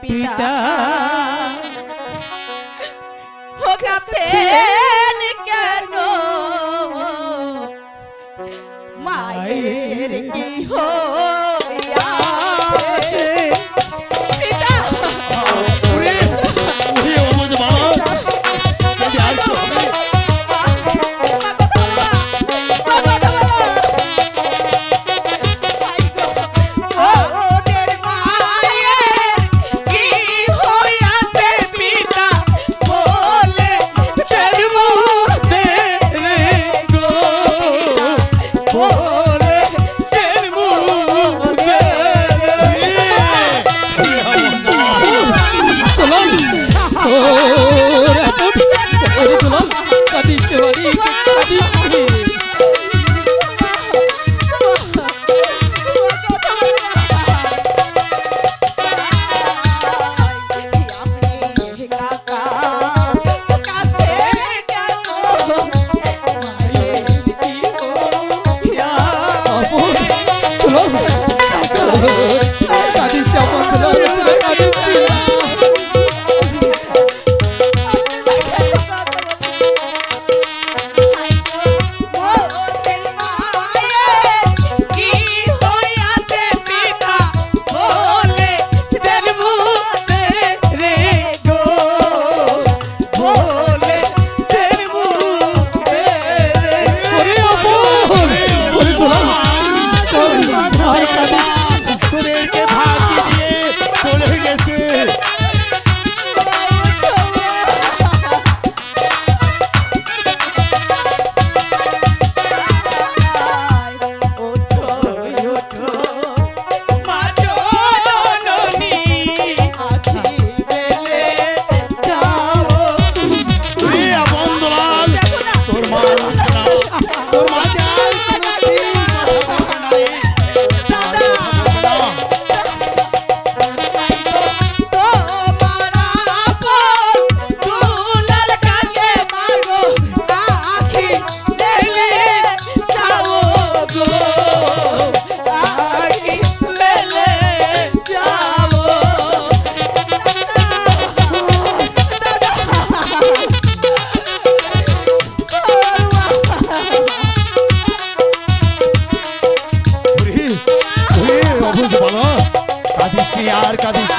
পিতা। কাঁদছেন কেন? মায়ের কি হয় কদিন ধরে আর কাঁদিস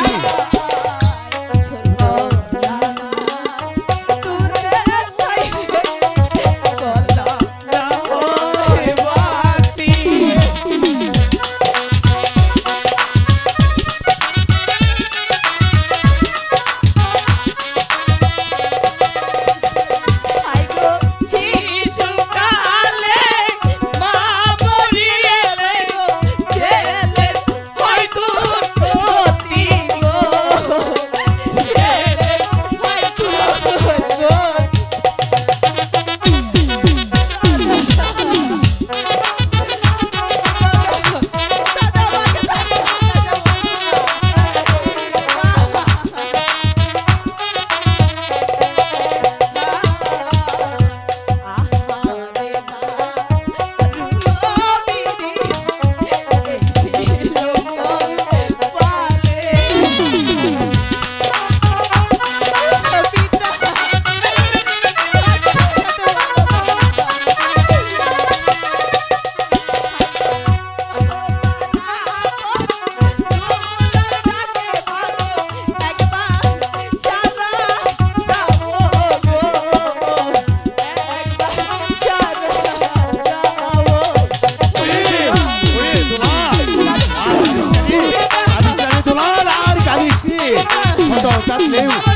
Valeu!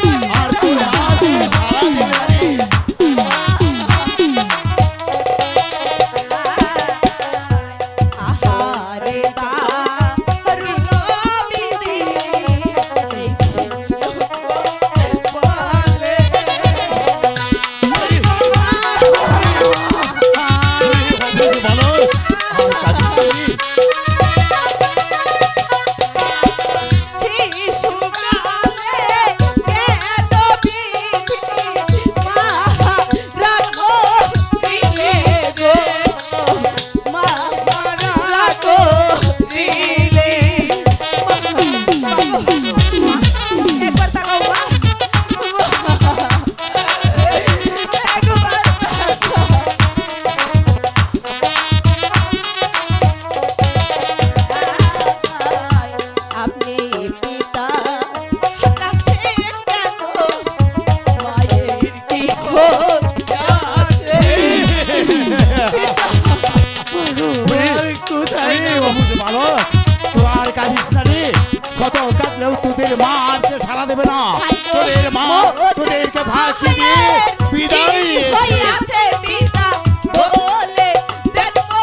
দেখো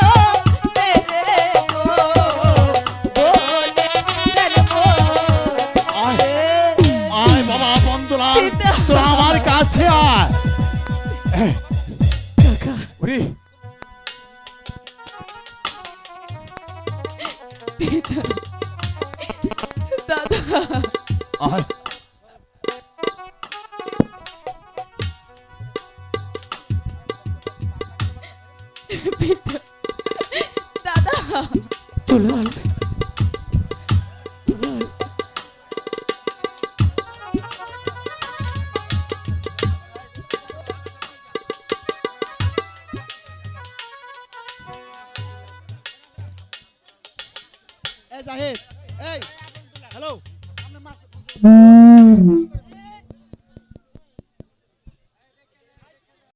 মেরে গো বলে দেখো আয় আয় বাবা বন্ধুরা পিতা। তোরা আমার কাছে আয়। দাদা আয় দাদা দুলাল জাহিদ এই Hello. Hum.